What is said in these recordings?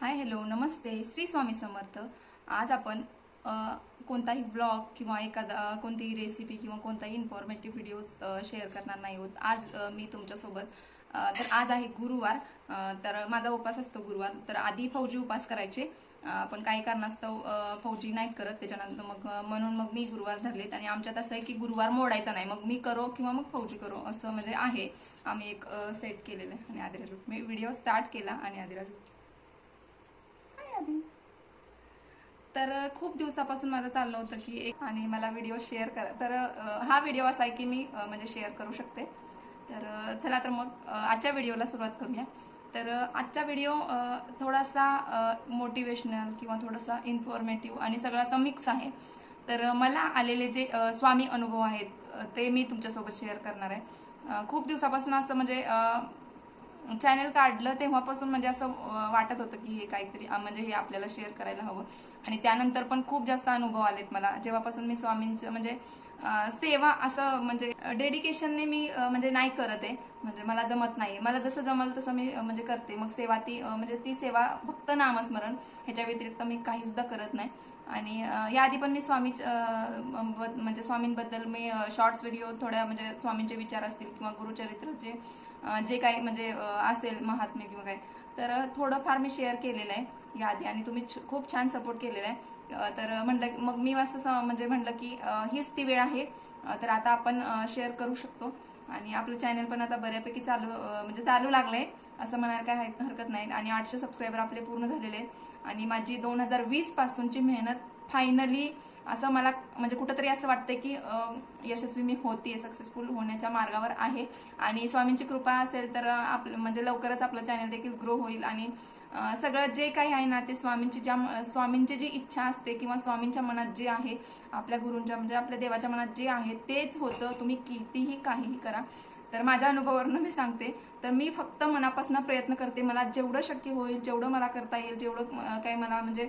Hi hello नमस्ते. श्री स्वामी समर्थ. आज आपण कोणताही ब्लॉग किंवा एखादा कोणतीही रेसिपी किंवा कोणताही इन्फॉर्मेटिव्ह व्हिडिओ शेअर करणार नाही होत आज मी तुमच्यासोबत तर आज आहे गुरुवार तर माझा उपास असतो गुरुवार. तर आधी फौजी उपास करायचे. पण काही कारणास्तव फौजी नाहीत करत. त्याच्यानंतर मग म्हणून मग मी गुरुवार धरलेत. आणि आमच्यात असं आहे की गुरुवार मोडायचा नाही. मग मी करो किंवा मग फौजी करो असं म्हणजे आहे. आम्ही एक सेट केलेलं आहे. आणि आदिरा मी व्हिडिओ स्टार्ट केला आणि आदिरा तर खूप दिवसापासून माझं चाललं होतं की एक आणि मला व्हिडिओ शेअर करा तर हा व्हिडिओ असा आहे की मी म्हणजे शेअर करू शकते. तर चला तर मग आजच्या व्हिडिओला सुरुवात करूया. तर आजचा व्हिडिओ थोडासा मोटिवेशनल किंवा थोडासा इन्फॉर्मेटिव्ह आणि सगळं असं मिक्स आहे. तर मला आलेले जे स्वामी अनुभव आहेत ते मी तुमच्यासोबत शेअर करणार आहे. खूप दिवसापासून असं म्हणजे चॅनल काढलं तेव्हापासून म्हणजे असं वाटत होतं की हे काहीतरी म्हणजे हे आपल्याला शेअर करायला हवं. आणि त्यानंतर पण खूप जास्त अनुभव आलेत मला. जेव्हापासून मी स्वामींचं म्हणजे सेवा असं म्हणजे डेडिकेशनने मी म्हणजे नाही करत आहे. म्हणजे मला जमत नाही. मला जसं जमल तसं मी म्हणजे करते. मग सेवा ती म्हणजे ती सेवा फक्त नामस्मरण. ह्याच्या व्यतिरिक्त मी काही सुद्धा करत नाही. आणि या याआधी पण मी स्वामी म्हणजे स्वामींबद्दल मी शॉर्ट्स व्हिडिओ थोड्या म्हणजे स्वामींचे विचार असतील किंवा गुरुचरित्रचे जे काही म्हणजे असेल महात्मे किंवा काय तर थोडंफार मी शेअर केलेलं आहे याआधी आणि तुम्ही छ- खूप छान सपोर्ट केलेला आहे. तर म्हणलं मग मी असं स- म्हणजे म्हणलं की हीच ती वेळ आहे तर आता आपण शेअर करू शकतो. आणि आपलं चॅनल पण आता बऱ्यापैकी चालू म्हणजे चालू लागलंय. असं म्हणायला काय हरकत नाही. आणि आठशे सबस्क्रायबर आपले पूर्ण झालेले आहेत. आणि माझी दोन हजार वीस पासूनची मेहनत फायनली असं मला म्हणजे कुठंतरी असं वाटतं की यशस्वी मी होती सक्सेसफुल होण्याच्या मार्गावर आहे. आणि स्वामींची कृपा असेल तर आपलं म्हणजे लवकरच आपलं चॅनल देखील ग्रो होईल. आणि सगळं जे काही आहे ना ते स्वामींची ज्या स्वामींची जी इच्छा असते किंवा स्वामींच्या मनात जे आहे आपल्या गुरूंच्या म्हणजे आपल्या देवाच्या मनात जे आहे तेच होतं. तुम्ही कितीही काहीही करा. तर माझ्या अनुभवावरनं मी सांगते. तर मी फक्त मनापासून प्रयत्न करते मला जेवढं शक्य होईल जेवढं मला करता येईल जेवढं काही मला म्हणजे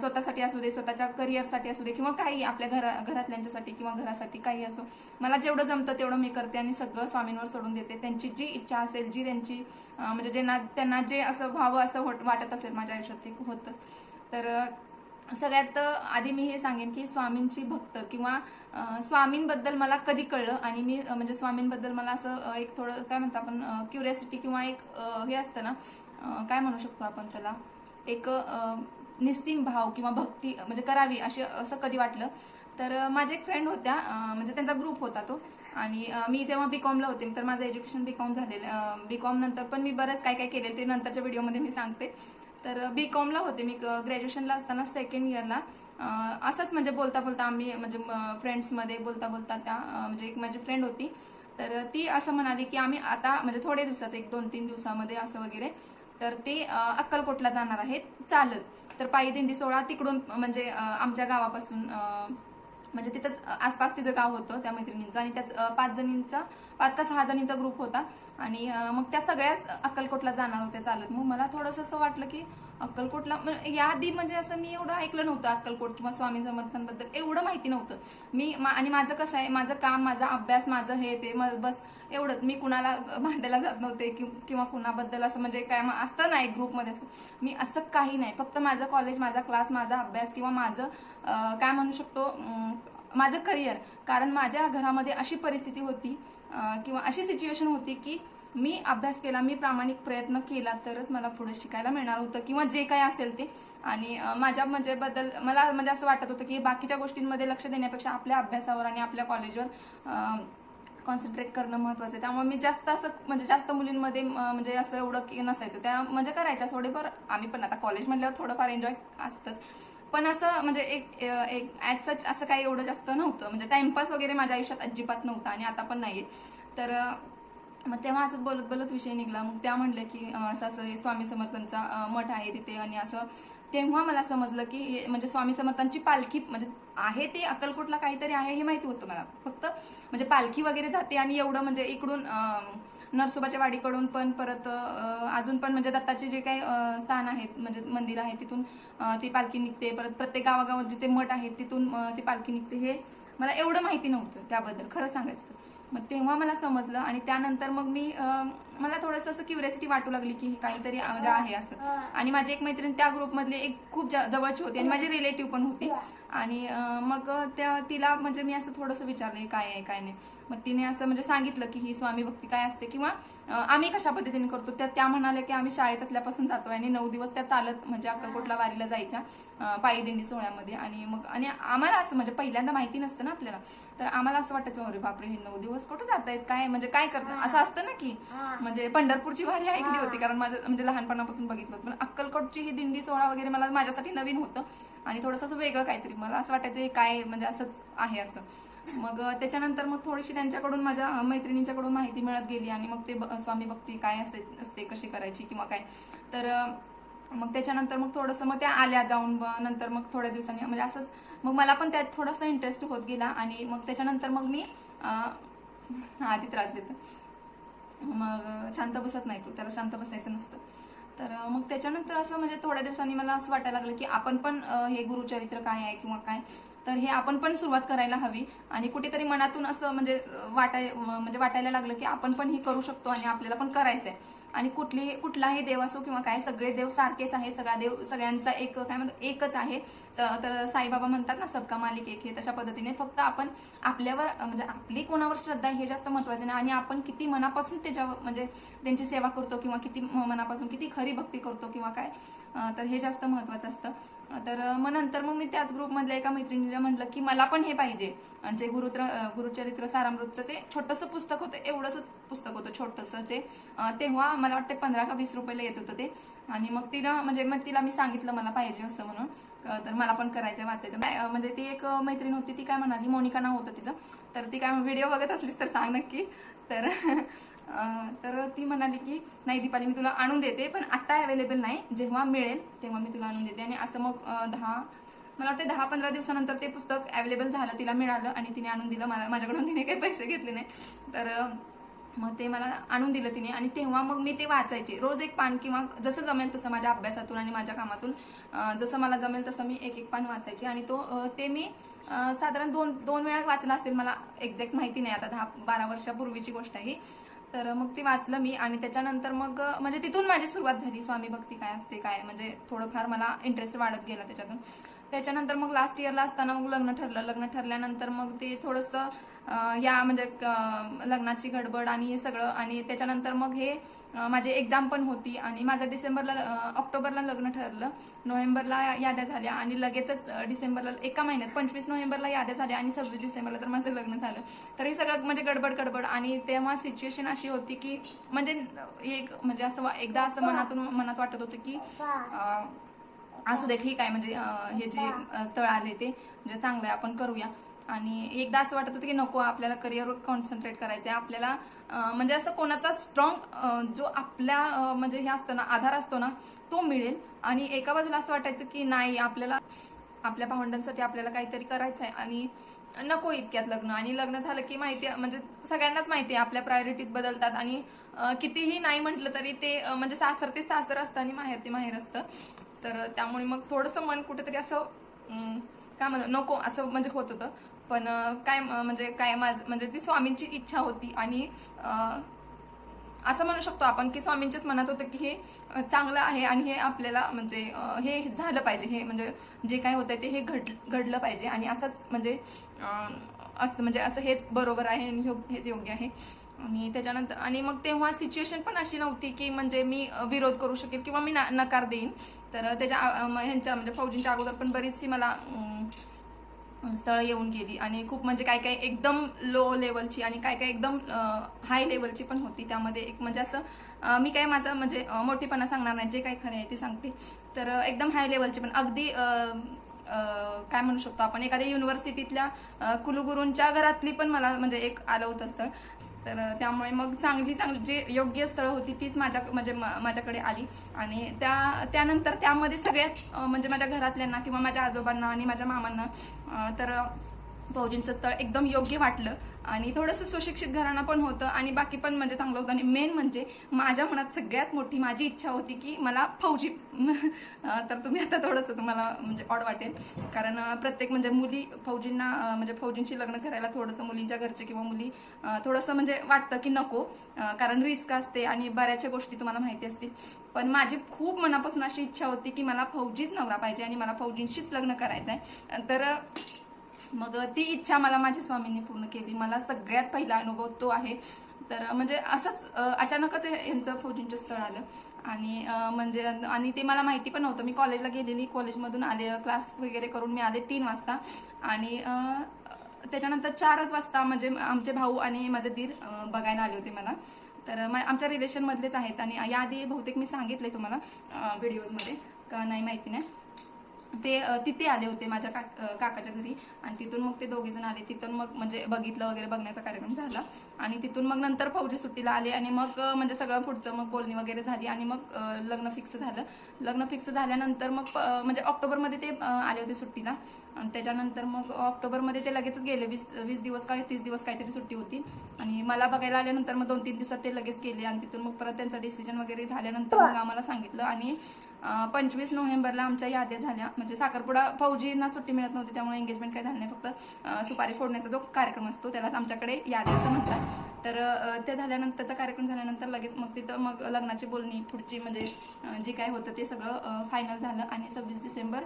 स्वतःसाठी असू दे स्वतःच्या करिअरसाठी असू दे किंवा काही आपल्या घरा घरातल्यांच्यासाठी किंवा घरासाठी काही असो. मला जेवढं जमतं तेवढं मी करते आणि सगळं स्वामींवर सोडून देते. त्यांची जी इच्छा असेल जी त्यांची म्हणजे म्हणजे ज्यांना त्यांना जे असं व्हावं असं वाटत असेल माझ्या आयुष्यात ते होतंच. तर सगळ्यात आधी मी हे सांगेन की स्वामींची भक्त किंवा स्वामींबद्दल मला कधी कळलं आणि मी म्हणजे स्वामींबद्दल मला असं एक थोडं काय म्हणतो आपण क्युरियासिटी किंवा एक हे असतं ना काय म्हणू शकतो आपण त्याला? एक निस्तीम भाव किंवा भक्ती म्हणजे करावी अशी असं कधी वाटलं? तर माझ्या एक फ्रेंड होत्या म्हणजे त्यांचा ग्रुप होता तो. आणि मी जेव्हा बी कॉमला होते तर माझं एज्युकेशन बी कॉम झालेलं बी कॉम नंतर पण मी बरंच काय काय केलेलं ते नंतरच्या व्हिडिओमध्ये मी सांगते. तर uh, बी कॉमला होते. मी uh, ग्रॅज्युएशनला असताना सेकंड इयरला uh, असंच म्हणजे बोलता बोलता आम्ही म्हणजे फ्रेंड्समध्ये बोलता बोलता त्या म्हणजे एक माझी फ्रेंड होती. तर ती असं म्हणाली की आम्ही आता म्हणजे थोड्या दिवसात एक दोन तीन दिवसामध्ये असं वगैरे तर ते अक्कलकोटला जाणार आहेत चालत तर पायी दिंडी सोहळा तिकडून म्हणजे आमच्या गावापासून म्हणजे तिथंच आसपास तिचं गाव होतं त्या मैत्रिणींचं. आणि त्याच पाच जणींचा पाच का सहा जणींचा ग्रुप होता. आणि मग त्या सगळ्याच अक्कलकोटला जाणार होत्या चालत. मग मला थोडंसं असं वाटलं की अक्कलकोटला या याआधी म्हणजे असं मी एवढं ऐकलं नव्हतं अक्कलकोट किंवा स्वामी समर्थांबद्दल. एवढं माहिती नव्हतं. मी मा- आणि माझं कसं आहे माझं काम माझा अभ्यास माझं हे ते बस एवढंच. मी कुणाला भांडायला जात नव्हते किंवा कुणाबद्दल असं म्हणजे काय असतं ना एक ग्रुपमध्ये असं. मी असं काही नाही. फक्त माझं कॉलेज माझा क्लास माझा अभ्यास किंवा माझं काय म्हणू शकतो माझं करिअर. कारण माझ्या घरामध्ये अशी परिस्थिती होती किंवा अशी सिच्युएशन होती की मी अभ्यास केला मी प्रामाणिक प्रयत्न केला तरच मला पुढे शिकायला मिळणार होतं किंवा जे काही असेल ते. आणि माझ्या म्हणजे बद्दल मला म्हणजे असं वाटत होतं की बाकीच्या गोष्टींमध्ये लक्ष देण्यापेक्षा आपल्या अभ्यासावर आणि आपल्या कॉलेजवर कॉन्सन्ट्रेट करणं महत्वाचं आहे. त्यामुळे मी जास्त असं म्हणजे जास्त मुलींमध्ये म्हणजे असं एवढं नसायचं. त्या म्हणजे करायच्या थोडेफार आम्ही पण आता कॉलेज म्हटल्यावर थोडंफार एन्जॉय असतंच. पण असं म्हणजे एक एक ॲट सच असं काही एवढं जास्त नव्हतं. म्हणजे टाइमपास वगैरे माझ्या आयुष्यात अजिबात नव्हता आणि आता पण नाही तर मग तेव्हा असंच बोलत बोलत विषय निघाला. मग त्या म्हणलं की असं असं हे स्वामी समर्थांचा मठ आहे तिथे आणि असं. तेव्हा मला समजलं की म्हणजे स्वामी समर्थांची पालखी म्हणजे आहे ते अक्कलकोटला काहीतरी आहे हे माहिती होतं मला. फक्त म्हणजे पालखी वगैरे जाते आणि एवढं म्हणजे इकडून नरसोबाच्या वाडीकडून पण परत अजून पण म्हणजे दत्ताचे जे काही स्थान आहेत म्हणजे मंदिर आहे तिथून ती पालखी निघते. परत प्रत्येक गावागावात जिथे मठ आहेत तिथून ती पालखी निघते. हे मला एवढं माहिती नव्हतं त्याबद्दल खरं सांगायचं मग तेव्हा मला समजलं आणि त्यानंतर मग मी मला थोडंसं असं क्युरियोसिटी वाटू लागली की काहीतरी म्हणजे आहे असं. आणि माझी एक मैत्रीण त्या ग्रुपमधली एक खूप जवळची होती आणि माझी रिलेटिव्ह पण होती. आणि मग त्या तिला म्हणजे मी असं थोडंसं विचारलं काय आहे काय नाही. मग तिने असं म्हणजे सांगितलं की ही स्वामी भक्ती काय असते किंवा आम्ही कशा पद्धतीने करतो? त्या त्या म्हणाल्या की आम्ही शाळेत असल्यापासून जातोय आणि नऊ दिवस त्या चालत म्हणजे अक्कलकोटला वारीला जायच्या पायी दिंडी सोहळ्यामध्ये. आणि मग आणि आम्हाला असं म्हणजे पहिल्यांदा माहिती नसतं ना आपल्याला. तर आम्हाला असं वाटायचं अरे बापरे हे नऊ दिवस कुठं जात आहेत? काय म्हणजे काय करतात? असं असतं ना की म्हणजे पंढरपूरची वारी ऐकली होती कारण माझ्या म्हणजे लहानपणापासून बघितलं होतं. पण अक्कलकोटची ही दिंडी सोहळा वगैरे मला माझ्यासाठी नवीन होतं. आणि थोडंसं असं वेगळं काहीतरी मला असं वाटायचं हे काय म्हणजे असंच आहे असं. मग त्याच्यानंतर मग थोडीशी त्यांच्याकडून माझ्या मैत्रिणींच्याकडून माहिती मिळत गेली आणि मग ते ब- स्वामी भक्ती काय असते असते कशी करायची किंवा काय. तर मग त्याच्यानंतर मग थोडंसं मग त्या आल्या जाऊन नंतर मग थोड्या दिवसांनी म्हणजे असंच मग मला पण त्यात थोडासा इंटरेस्ट होत गेला आणि मग त्याच्यानंतर मग मी आधी त्रास देतो. मग शांत बसत नाही तो त्याला शांत बसायचं नसतं. तर मग त्याच्यानंतर असं म्हणजे थोड्या दिवसांनी मला असं वाटायला लागलं की आपण पण हे गुरुचरित्र काय आहे किंवा काय तर हे आपण पण सुरुवात करायला हवी. आणि कुठेतरी मनातून असं म्हणजे वाटाय म्हणजे वाटायला लागलं की आपण पण हे करू शकतो आणि आपल्याला पण करायचं आहे आणि कुठली कुठलाही देव असो किंवा काय सगळे देव सारखेच आहे सगळा देव सगळ्यांचा एक काय म्हणतो एकच आहे. तर साईबाबा म्हणतात ना सबका मालिक एक हे तशा पद्धतीने फक्त आपण आपल्यावर म्हणजे आपली कोणावर श्रद्धा हे जास्त महत्त्वाचे नाही. आणि आपण किती मनापासून त्याच्यावर म्हणजे त्यांची सेवा करतो किंवा किती म- मनापासून किती खरी भक्ती करतो किंवा काय तर हे जास्त महत्वाचं असतं. तर मग नंतर मग मी त्याच ग्रुपमधल्या एका मैत्रिणीला म्हटलं की मला पण हे पाहिजे. आणि जे गुरुत्र गुरुचरित्र सारामृतचं जे छोटंसं पुस्तक होतं एवढंच पुस्तक होतं छोटंसं जे तेव्हा मला वाटतं पंधरा का वीस रुपयाला येत होतं ते. आणि मग तिला म्हणजे मग तिला मी सांगितलं मला पाहिजे असं म्हणून. तर मला पण करायचं वाचायचं म्हणजे ती एक मैत्रीण होती ती काय म्हणाली मोनिका नाव होतं तिचं. तर ती काय व्हिडिओ बघत असलीस तर सांग नक्की. तर तर ती म्हणाली की नाही दीपाली मी तुला आणून देते पण आत्ता अवेलेबल नाही. जेव्हा मिळेल तेव्हा मी तुला आणून देते. आणि असं मग दहा मला वाटतं दहा पंधरा दिवसानंतर ते पुस्तक अवेलेबल झालं तिला मिळालं आणि तिने आणून दिलं. मला माझ्याकडून तिने काही पैसे घेतले नाही. तर मग ते मला आणून दिलं तिने. आणि तेव्हा मग मी ते वाचायचे. रोज एक पान किंवा जसं जमेल तसं माझ्या अभ्यासातून आणि माझ्या कामातून जसं मला जमेल तसं मी एक एक पान वाचायचे. आणि तो ते मी साधारण दोन दोन वेळा वाचला असेल मला एक्झॅक्ट माहिती नाही. आता दहा बारा वर्षापूर्वीची गोष्ट आहे तर मग ते वाचलं मी आणि त्याच्यानंतर मग म्हणजे तिथून माझी सुरुवात झाली स्वामी भक्ती काय असते काय? म्हणजे थोडंफार मला इंटरेस्ट वाढत गेला त्याच्यातून. त्याच्यानंतर मग लास्ट इयरला असताना मग लग्न ठरलं. लग्न ठरल्यानंतर मग ते थोडंसं या म्हणजे लग्नाची गडबड आणि हे सगळं आणि त्याच्यानंतर मग हे माझी एक्झाम पण होती आणि माझं डिसेंबरला ऑक्टोबरला लग्न ठरलं. नोव्हेंबरला याद्या झाल्या आणि लगेचच डिसेंबरला एका महिन्यात पंचवीस नोव्हेंबरला याद्या झाल्या आणि सव्वीस डिसेंबरला तर माझं लग्न झालं. तर हे सगळं म्हणजे गडबड गडबड आणि तेव्हा सिच्युएशन अशी होती की म्हणजे एक म्हणजे असं एकदा असं मनातून मनात वाटत होतं की असू दे ठीक आहे म्हणजे हे जे तळ आले ते म्हणजे चांगलं आहे आपण करूया. आणि एकदा असं वाटत होतं की नको आपल्याला करिअरवर कॉन्सन्ट्रेट करायचं आहे आपल्याला म्हणजे असं कोणाचा स्ट्रॉंग जो आपल्या म्हणजे हे असतं ना आधार असतो ना तो मिळेल. आणि एका बाजूला असं वाटायचं की नाही आपल्याला आपल्या भावंडांसाठी आपल्याला काहीतरी करायचं आहे आणि नको इतक्यात लग्न. आणि लग्न झालं की माहिती म्हणजे सगळ्यांनाच माहिती आहे आपल्या प्रायोरिटीज बदलतात. आणि कितीही नाही म्हटलं तरी ते म्हणजे सासर ते सासर असतं आणि माहेर ते माहेर असतं. तर त्यामुळे मग थोडंसं मन कुठेतरी असं काय म्हणतो नको असं म्हणजे होत होतं. पण काय म्हणजे काय माझं म्हणजे ती स्वामींची इच्छा होती आणि असं म्हणू शकतो आपण की स्वामींच्याच मनात होतं की हे चांगलं आहे आणि हे आपल्याला म्हणजे हे झालं पाहिजे. हे म्हणजे जे काय होतंय ते हे घड घडलं पाहिजे आणि असंच म्हणजे असं म्हणजे असं हेच बरोबर आहे आणि हेच योग्य आहे. आणि त्याच्यानंतर आणि मग तेव्हा सिच्युएशन पण अशी नव्हती की म्हणजे मी विरोध करू शकेल किंवा मी ना- नकार देईन. तर त्याच्या म- ह्यांच्या म्हणजे फौजींच्या अगोदर पण बरीचशी मला स्थळं येऊन गेली आणि खूप म्हणजे काय काय एकदम लो लेवलची आणि काय काय एकदम हाय लेवलची पण होती. त्यामध्ये एक म्हणजे असं मी काय माझं म्हणजे मोठीपणा मोठेपणा सांगणार नाही. जे काही खरे आहे ते सांगते. तर एकदम हाय लेवलची पण. अगदी काय म्हणू शकतो आपण? एखाद्या युनिव्हर्सिटीतल्या कुलगुरूंच्या घरातली पण मला म्हणजे एक आलं होतं स्थळ. तर त्यामुळे मग चांगली चांगली जे योग्य स्थळं होती तीच माझ्या म्हणजे माझ्याकडे आली. आणि त्या त्यानंतर त्यामध्ये सगळ्यात म्हणजे माझ्या घरातल्यांना किंवा माझ्या आजोबांना आणि माझ्या मामांना तर भाऊजींचं स्थळ एकदम योग्य वाटलं. आणि थोडंसं सुशिक्षित घराणं पण होतं आणि बाकी पण म्हणजे चांगलं होतं. आणि मेन म्हणजे माझ्या मनात सगळ्यात मोठी माझी इच्छा होती की मला फौजी. तर तुम्ही आता थोडंसं तुम्हाला म्हणजे ऑड वाटेल. कारण प्रत्येक म्हणजे मुली फौजींना म्हणजे फौजींशी लग्न करायला थोडंसं मुलींच्या घरचे किंवा मुली थोडंसं म्हणजे वाटतं की नको. कारण रिस्क असते आणि बऱ्याचशा गोष्टी तुम्हाला माहिती असतील. पण माझी खूप मनापासून अशी इच्छा होती की मला फौजीच नवरा पाहिजे आणि मला फौजींशीच लग्न करायचं आहे तर मग ती इच्छा मला माझ्या स्वामींनी पूर्ण केली. मला सगळ्यात पहिला अनुभव तो आहे. तर म्हणजे असंच अचानकच यांचं फौजींचं स्थळ आलं. आणि म्हणजे आणि ते मला माहिती पण नव्हतं. मी कॉलेजला गेलेली. कॉलेजमधून आले क्लास वगैरे करून मी आले तीन वाजता. आणि त्याच्यानंतर चारच वाजता म्हणजे आमचे भाऊ आणि माझे दीर बघायला आले होते मला. तर मग आमच्या रिलेशनमधलेच आहेत. आणि याआधी बहुतेक मी सांगितले तुम्हाला व्हिडिओजमध्ये का नाही माहिती नाही. ते तिथे आले होते माझ्या काक अ, काकाच्या घरी. आणि तिथून मग ते दोघे जण आले. तिथून मग म्हणजे बघितलं वगैरे बघण्याचा कार्यक्रम झाला. आणि तिथून मग नंतर फौजी सुट्टीला आले आणि मग म्हणजे सगळं पुढचं मग बोलणी वगैरे झाली आणि मग लग्न फिक्स झालं. लग्न फिक्स झाल्यानंतर मग म्हणजे ऑक्टोबरमध्ये ते आले होते सुट्टीला. आणि त्याच्यानंतर मग ऑक्टोबरमध्ये ते लगेचच गेले. वीस वीस दिवस काय तीस दिवस काहीतरी सुट्टी होती. आणि मला बघायला आल्यानंतर मग दोन तीन दिवसात ते लगेच गेले. आणि तिथून मग परत त्यांचं डिसिजन वगैरे झाल्यानंतर मग आम्हाला सांगितलं. आणि पंचवीस नोव्हेंबरला आमच्या याद्या झाल्या. म्हणजे साखरपुडा फौजींना सुट्टी मिळत नव्हती त्यामुळे एंगेजमेंट काही झालं नाही. फक्त सुपारी फोडण्याचा जो कार्यक्रम असतो त्यालाच आमच्याकडे याद्या असं म्हणतात. तर ते झाल्यानंतरचा कार्यक्रम झाल्यानंतर लगेच मग तिथं मग लग्नाची बोलणी पुढची म्हणजे जे काय होतं ते सगळं फायनल झालं आणि सव्वीस डिसेंबर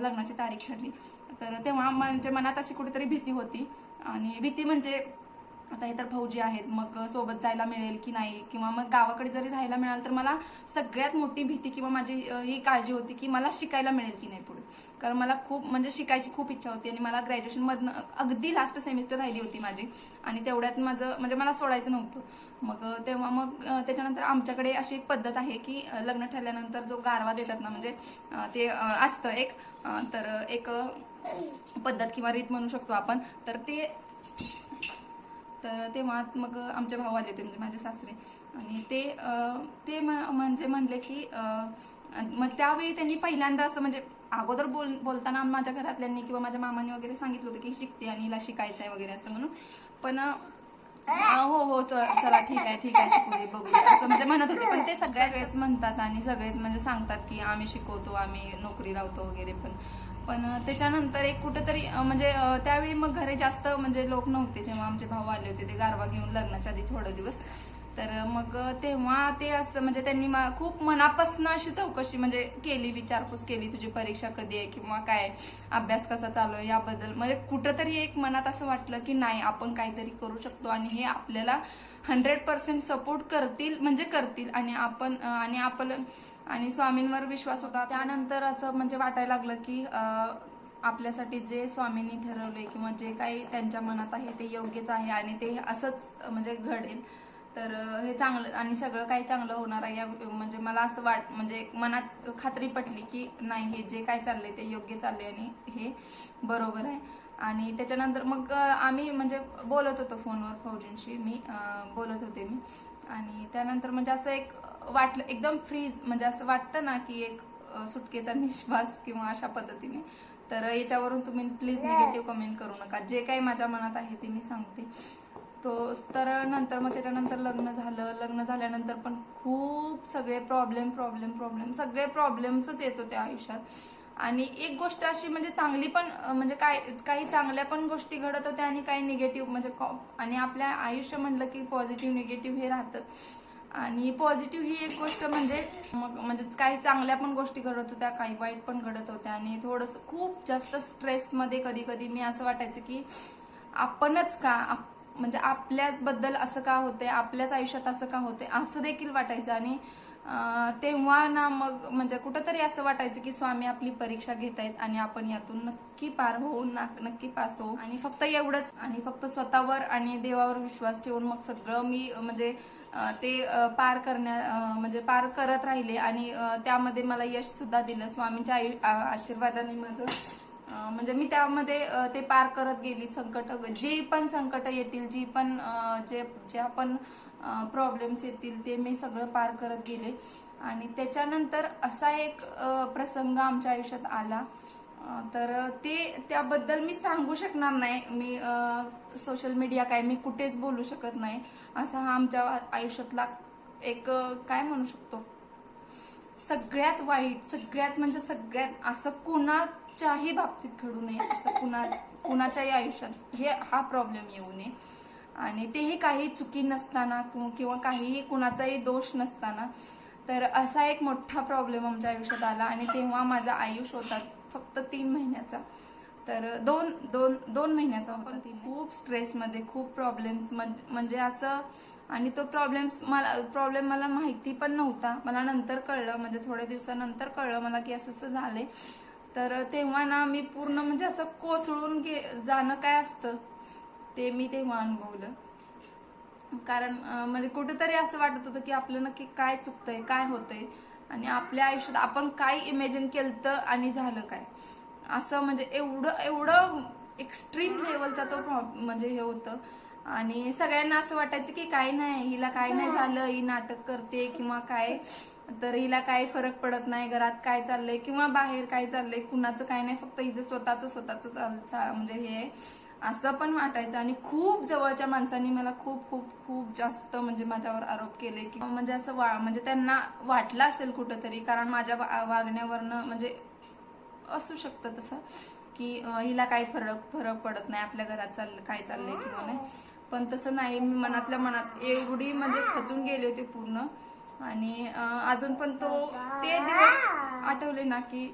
लग्नाची तारीख ठरली. तर तेव्हा म्हणजे मनात अशी कुठेतरी भीती होती. आणि भीती म्हणजे आता हे तर भाऊजी आहेत मग सोबत जायला मिळेल की नाही? किंवा मग गावाकडे जरी राहायला मिळाल तर मला सगळ्यात मोठी भीती किंवा माझी ही काळजी होती की मला शिकायला मिळेल की नाही पुढे. कारण मला खूप म्हणजे शिकायची खूप इच्छा होती आणि मला ग्रॅज्युएशनमधनं अगदी लास्ट सेमिस्टर राहिली होती माझी. आणि तेवढ्यात माझं म्हणजे मला सोडायचं नव्हतं. मग तेव्हा मग त्याच्यानंतर आमच्याकडे अशी एक पद्धत आहे की लग्न ठरल्यानंतर जो गारवा देतात ना म्हणजे ते असतं एक तर एक पद्धत किंवा रीत म्हणू शकतो आपण. तर ते तर तेव्हा मग आमचे भाऊ आले होते म्हणजे माझे सासरे. आणि ते ते म- म्हणजे म्हणले की मग त्यावेळी त्यांनी पहिल्यांदा असं म्हणजे अगोदर बोल बोलताना माझ्या घरातल्यांनी किंवा माझ्या मामाने वगैरे सांगितलं होतं की शिकते आणि हिला शिकायचं आहे वगैरे असं म्हणून. पण हो हो चला ठीक आहे ठीक आहे शिकू बघूया असं म्हणजे म्हणत होते. पण ते सगळ्याच म्हणतात आणि सगळेच म्हणजे सांगतात की आम्ही शिकवतो आम्ही नोकरी लावतो वगैरे पण. पण त्याच्यानंतर एक कुठेतरी म्हणजे त्यावेळी मग घरी जास्त म्हणजे लोक नव्हते जेव्हा आमचे भाऊ आले होते. ते गारवा घेऊन लग्नाच्या आधी थोडे दिवस. तर मग तेव्हा ते असं म्हणजे त्यांनी खूप मनापासून अशी चौकशी म्हणजे केली विचारपूस केली तुझी परीक्षा कधी आहे किंवा काय अभ्यास कसा चालू आहे? याबद्दल. म्हणजे कुठंतरी एक मनात असं वाटलं की नाही आपण काहीतरी करू शकतो आणि हे आपल्याला हंड्रेड पर्सेंट सपोर्ट करतील म्हणजे करतील. आणि आपण आणि आपण आणि स्वामींवर विश्वास होता. त्यानंतर असं म्हणजे वाटायला लागलं की आपल्यासाठी जे स्वामींनी ठरवले किंवा जे काही त्यांच्या मनात आहे ते योग्यच आहे आणि ते असंच म्हणजे घडेल. तर हे चांगलं आणि सगळं काही चांगलं होणार आहे या म्हणजे मला असं वाट म्हणजे मनात खात्री पटली की नाही हे जे काय चाललंय ते योग्य चाललंय आणि हे बरोबर आहे. आणि त्याच्यानंतर मग आम्ही म्हणजे बोलत होतो फोनवर फौजींशी मी बोलत होते मी. आणि त्यानंतर म्हणजे असं एक वाटलं एकदम फ्री म्हणजे असं वाटतं ना की एक सुटकेचा निश्वास किंवा अशा पद्धतीने. तर याच्यावरून तुम्ही प्लीज निगेटिव्ह कमेंट करू नका. जे काही माझ्या मनात आहे ते मी सांगते. तो तर नंतर मग त्याच्यानंतर लग्न झालं. लग्न झाल्यानंतर पण खूप सगळे प्रॉब्लेम प्रॉब्लेम प्रॉब्लेम सगळे प्रॉब्लेम्सच येत होते आयुष्यात. आणि एक गोष्ट अशी म्हणजे चांगली पण म्हणजे काय काही चांगल्या पण गोष्टी घडत होत्या आणि काही निगेटिव्ह म्हणजे कॉ- आणि आपल्या आयुष्य म्हणलं की पॉझिटिव्ह निगेटिव्ह हे राहतं आणि पॉझिटिव्ह ही एक गोष्ट म्हणजे मग म्हणजे काही चांगल्या पण गोष्टी घडत होत्या काही वाईट पण घडत होत्या. आणि थोडंसं खूप जास्त स्ट्रेसमध्ये कधी कधी मी असं वाटायचं की आपणच का आप- म्हणजे आपल्याच बद्दल असं का होते आपल्याच आयुष्यात असं का होते असं देखील वाटायचं. आणि तेव्हा ना मग म्हणजे कुठंतरी असं वाटायचं की स्वामी आपली परीक्षा घेत आहेत आणि आपण यातून नक्की पार होऊ ना नक्की पास होऊ. आणि फक्त एवढंच. आणि फक्त स्वतःवर आणि देवावर विश्वास ठेवून मग सगळं मी म्हणजे ते पार करण्या म्हणजे पार करत राहिले. आणि त्यामध्ये मला यश सुद्धा दिलं. स्वामींच्या आई आशीर्वादाने माझं म्हणजे मी त्यामध्ये ते पार करत गेली. संकट जी पण संकट येतील जी पण जे जे आपण प्रॉब्लेम्स येतील ते मी सगळं पार करत गेले. आणि त्याच्यानंतर असा एक प्रसंग आमच्या आयुष्यात आला. तर ते त्याबद्दल मी सांगू शकणार नाही. मी सोशल मीडिया काय मी कुठेच बोलू शकत नाही. असा हा आमच्या आयुष्यातला एक काय म्हणू शकतो? सगळ्यात वाईट सगळ्यात म्हणजे सगळ्यात असं कुणाच्याही बाबतीत घडू नये. असं कुणा कुणाच्याही आयुष्यात. हे हा प्रॉब्लेम येऊ नये. आणि तेही काही चुकी नसताना किंवा काहीही कुणाचाही दोष नसताना. तर असा एक मोठा प्रॉब्लेम आमच्या आयुष्यात आला आणि तेव्हा माझा आयुष होता फक्त तीन महिन्याचा. तर दोन दोन दोन महिन्याचा होता खूप स्ट्रेसमध्ये खूप प्रॉब्लेम्स म्हणजे असं आणि तो प्रॉब्लेम्स मला प्रॉब्लेम मला माहिती पण नव्हता. मला नंतर कळलं म्हणजे थोड्या दिवसानंतर कळलं मला की असं असं झालंय. तर तेव्हा ना मी पूर्ण म्हणजे असं कोसळून गे जाणं काय असतं? ते मी तेव्हा अनुभवलं. कारण म्हणजे कुठेतरी असं वाटत होतं की आपलं नक्की काय चुकतंय काय होतंय आणि आपल्या आयुष्यात आपण काय इमेजिन केलं आणि झालं काय. असं म्हणजे एवढं एवढं एक्स्ट्रीम लेवलचा तो प्रॉब- म्हणजे हे होतं. आणि सगळ्यांना असं वाटायचं की काय नाही हिला काय नाही झालं ही नाटक करते किंवा काय. तर हिला काय फरक पडत नाही घरात काय चाललंय किंवा बाहेर काय चाललंय कुणाचं काय नाही फक्त हिचं स्वतःचं स्वतःचं चाल चा- म्हणजे हे आहे. असं पण वाटायचं आणि खूप जवळच्या माणसांनी मला खूप खूप खूप जास्त म्हणजे माझ्यावर आरोप केले की म्हणजे असं वा म्हणजे त्यांना वाटलं असेल कुठंतरी कारण माझ्या वागण्यावरनं म्हणजे असू शकतं तसं की हिला काही फरक फरक पडत नाही आपल्या घरात चाललं काय चाललंय किंवा नाही. पण तसं नाही मी मनातल्या मनात एवढी म्हणजे खचून गेले होते पूर्ण. आणि अजून पण तो ते दिवस आठवले ना की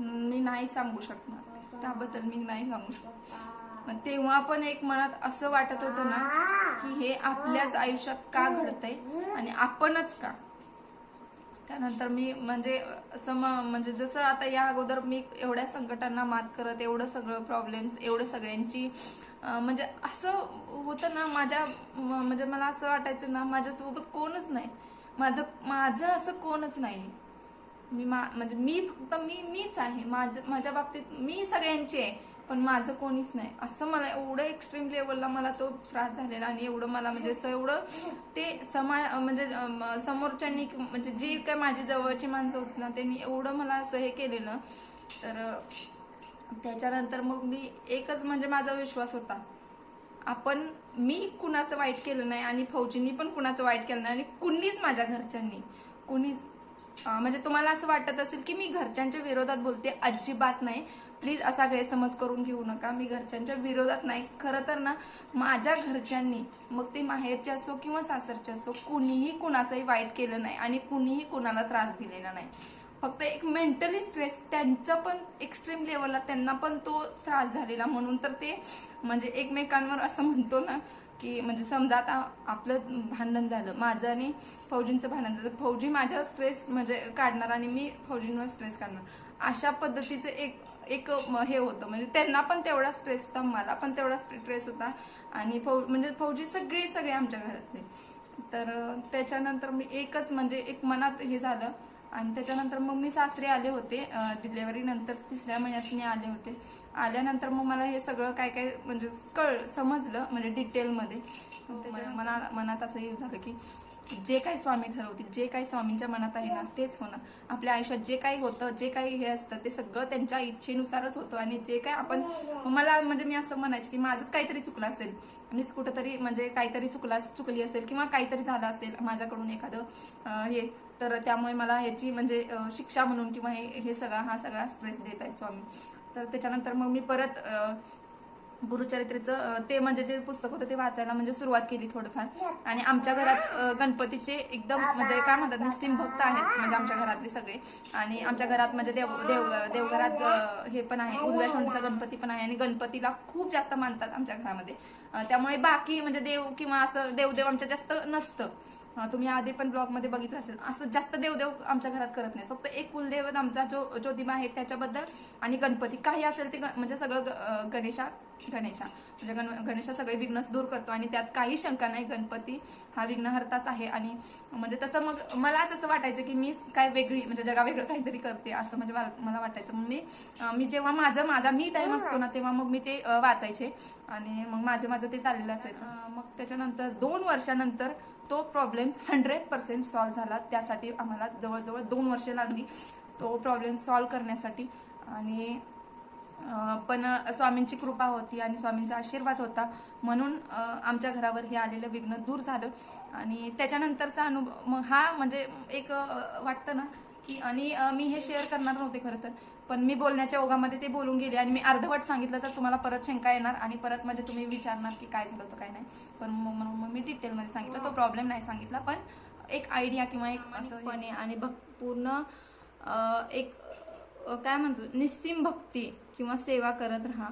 मी नाही सांगू शकणार. त्याबद्दल मी नाही सांगू शकत पण तेव्हा पण एक मनात असं वाटत होतं ना की हे आपल्याच आयुष्यात का घडतंय आणि आपणच का? त्यानंतर मी म्हणजे असं म्हणजे जसं आता या अगोदर मी एवढ्या संकटांना मात करत एवढं सगळं प्रॉब्लेम्स एवढं सगळ्यांची म्हणजे असं होतं ना माझ्या म्हणजे मला असं वाटायचं ना माझ्यासोबत कोणच नाही. माझं माझं असं कोणच नाही मी मा म्हणजे मी फक्त मी मीच आहे. माझं माझ्या बाबतीत मी सगळ्यांची आहे पण माझं कोणीच नाही. असं मला एवढं एक्स्ट्रीम लेवलला मला तो त्रास झालेला आणि एवढं मला म्हणजे असं एवढं ते समा म्हणजे समोरच्यांनी म्हणजे जी काय माझी जवळची माणसं होती ना त्यांनी एवढं मला असं हे केलेलं. तर त्याच्यानंतर मग मी एकच म्हणजे माझा विश्वास होता. आपण मी कुणाचं वाईट केलं नाही आणि फौजींनी पण कुणाचं वाईट केलं नाही आणि कुणीच माझ्या घरच्यांनी. कुणी म्हणजे तुम्हाला असं वाटत असेल की मी घरच्यांच्या विरोधात बोलते अजिबात नाही. प्लीज असा गैरसमज करून घेऊ नका. मी घरच्यांच्या विरोधात नाही. खरं तर ना माझ्या घरच्यांनी मग ते माहेरचे असो किंवा सासरचे असो कुणीही कुणाचंही वाईट केलं नाही आणि कुणीही कुणाला त्रास दिलेला नाही. फक्त एक मेंटली स्ट्रेस त्यांचं पण एक्स्ट्रीम लेवलला त्यांना पण तो त्रास झालेला. म्हणून तर ते म्हणजे एकमेकांवर असं म्हणतो ना की म्हणजे समजा आता आपलं भांडण झालं माझं आणि फौजींचं भांडण झालं फौजी माझ्या स्ट्रेस म्हणजे काढणार आणि मी फौजींवर स्ट्रेस काढणार अशा पद्धतीचं एक एक हे होतं. म्हणजे त्यांना पण तेवढा स्ट्रेस होता मला पण तेवढा स्ट्रेस होता आणि फौ म्हणजे फौजी सगळे सगळे आमच्या घरातले. तर त्याच्यानंतर मी एकच म्हणजे एक मनात हे झालं आणि त्याच्यानंतर मग मी सासरे आले होते. डिलेव्हरी नंतर तिसऱ्या महिन्यात मी आले होते. आल्यानंतर मग मला हे सगळं काय काय म्हणजे कळ समजलं म्हणजे डिटेलमध्ये त्याच्या मना मनात असं हे झालं की जे काही स्वामी ठरवतील जे काही स्वामींच्या मनात आहे ना तेच होणार. आपल्या आयुष्यात जे काही होतं जे काही हे असतं ते सगळं त्यांच्या इच्छेनुसारच होतं. आणि जे काय आपण मला म्हणजे मी असं म्हणायचे की माझंच काहीतरी चुकलं असेल. मीच कुठंतरी म्हणजे काहीतरी चुकला चुकली असेल किंवा काहीतरी झालं असेल माझ्याकडून एखादं हे तर त्यामुळे मला ह्याची म्हणजे शिक्षा म्हणून किंवा हे हे सगळा हा सगळा स्ट्रेस देत आहे स्वामी. तर त्याच्यानंतर मग मी परत गुरुचरित्रेचं ते म्हणजे जे पुस्तक होतं ते वाचायला म्हणजे सुरुवात केली थोडंफार. आणि आमच्या घरात गणपतीचे एकदम म्हणजे काय म्हणतात मुस्लिम भक्त आहेत म्हणजे आमच्या घरातले सगळे. आणि आमच्या घरात म्हणजे देव देव देवघरात हे पण आहे उजव्या सोंडीचा गणपती पण आहे. आणि गणपतीला खूप जास्त मानतात आमच्या घरामध्ये. त्यामुळे बाकी म्हणजे देव किंवा असं देवदेव आमच्या जास्त नसतं. तुम्ही आधी पण ब्लॉगमध्ये बघितलं असेल. असं जास्त देवदेव आमच्या घरात करत नाही फक्त एक कुलदेव आमचा जो ज्योतिबा आहे त्याच्याबद्दल आणि गणपती. काही असेल ते ग- म्हणजे सगळं ग- गणेशा. म्हणजे गण गणेशा सगळे विघ्न दूर करतो आणि त्यात काही शंका नाही. गणपती हा विघ्नहर्ताच आहे आणि म्हणजे तसं मग मलाच असं वाटायचं की मीच काय वेगळी म्हणजे जगा वेगळं काहीतरी करते असं म्हणजे मला मला वाटायचं. मग मी मी जेव्हा माझं माझा मी टाइम असतो ना तेव्हा मग मी ते वाचायचे. आणि मग माझं माझं ते चाललेलं असायचं. मग? त्याच्यानंतर दोन वर्षानंतर तो प्रॉब्लेम्स हंड्रेड पर्सेंट सॉल्व्ह झाला. त्यासाठी आम्हाला जवळजवळ दोन वर्ष लागली तो प्रॉब्लेम सॉल्व्ह करण्यासाठी. आणि पण स्वामींची कृपा होती आणि स्वामींचा आशीर्वाद होता. म्हणून आमच्या घरावर हे आलेलं विघ्न दूर झालं. आणि त्याच्यानंतरचा अनुभव मग हा म्हणजे एक वाटतं ना की आणि मी हे शेअर करणार नव्हते खरं तर. पण मी बोलण्याच्या ओघामध्ये ते बोलून गेले आणि मी अर्धवट सांगितलं तर तुम्हाला परत शंका येणार आणि परत म्हणजे तुम्ही विचारणार की काय झालं होतं काय नाही. पण मग म्हणून मग मी डिटेलमध्ये सांगितलं. तो प्रॉब्लेम नाही सांगितला पण एक आयडिया किंवा एक असं पण आणि भक् पूर्ण एक काय म्हणतो निस्सीम भक्ती किंवा सेवा करत राहा.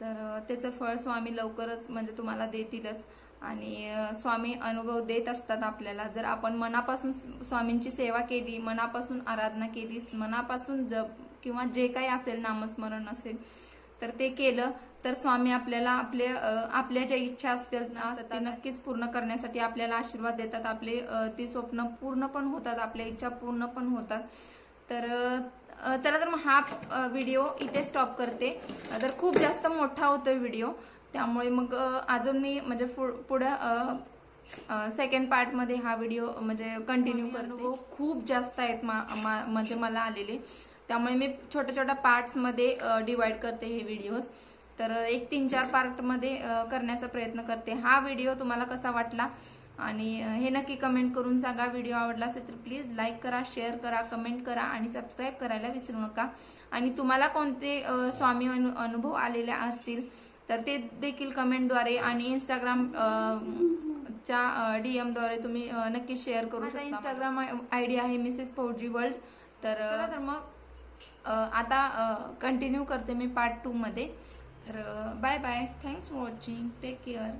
तर त्याचं फळ स्वामी लवकरच म्हणजे तुम्हाला देतीलच. आणि स्वामी अनुभव देत असतात आपल्याला. जर आपण मनापासून स्वामींची सेवा केली मनापासून आराधना केली मनापासून जप किंवा जे काही असेल नामस्मरण असेल तर ते केलं तर स्वामी आपल्याला आपले आपल्या ज्या इच्छा असतील ना ते नक्कीच पूर्ण करण्यासाठी आपल्याला आशीर्वाद देतात. आपले ती स्वप्न पूर्ण पण होतात आपल्या इच्छा पूर्ण पण होतात. तर चला तर मग हा व्हिडिओ इथे स्टॉप करते. तर खूप जास्त मोठा होतोय व्हिडिओ त्यामुळे मग अजून मी म्हणजे पुढं सेकंड पार्टमध्ये हा व्हिडिओ म्हणजे कंटिन्यू करतो. खूप जास्त आहेत मा- मा- म्हणजे मला आलेले. त्यामुळे मी छोट्या छोट्या पार्ट्समध्ये डिवाइड करते हे व्हिडिओज तर एक तीन चार पार्टमध्ये करण्याचा प्रयत्न करते. हा व्हिडिओ तुम्हाला कसा वाटला? आणि हे नक्की कमेंट करून सांगा. व्हिडिओ आवडला असेल तर प्लीज लाईक करा शेअर करा कमेंट करा आणि सबस्क्राईब करायला विसरू नका. आणि तुम्हाला कोणते स्वामी अनु- अनुभव आलेले असतील तर ते देखील कमेंटद्वारे आणि इंस्टाग्राम च्या डीएमद्वारे तुम्ही अ, नक्की शेअर करू शकता. इंस्टाग्राम आय डी आहे मिसेस फौजी वर्ल्ड तर तर मग आता कंटिन्यू करते मी पार्ट टू मध्ये. तर bye bye thanks for watching take care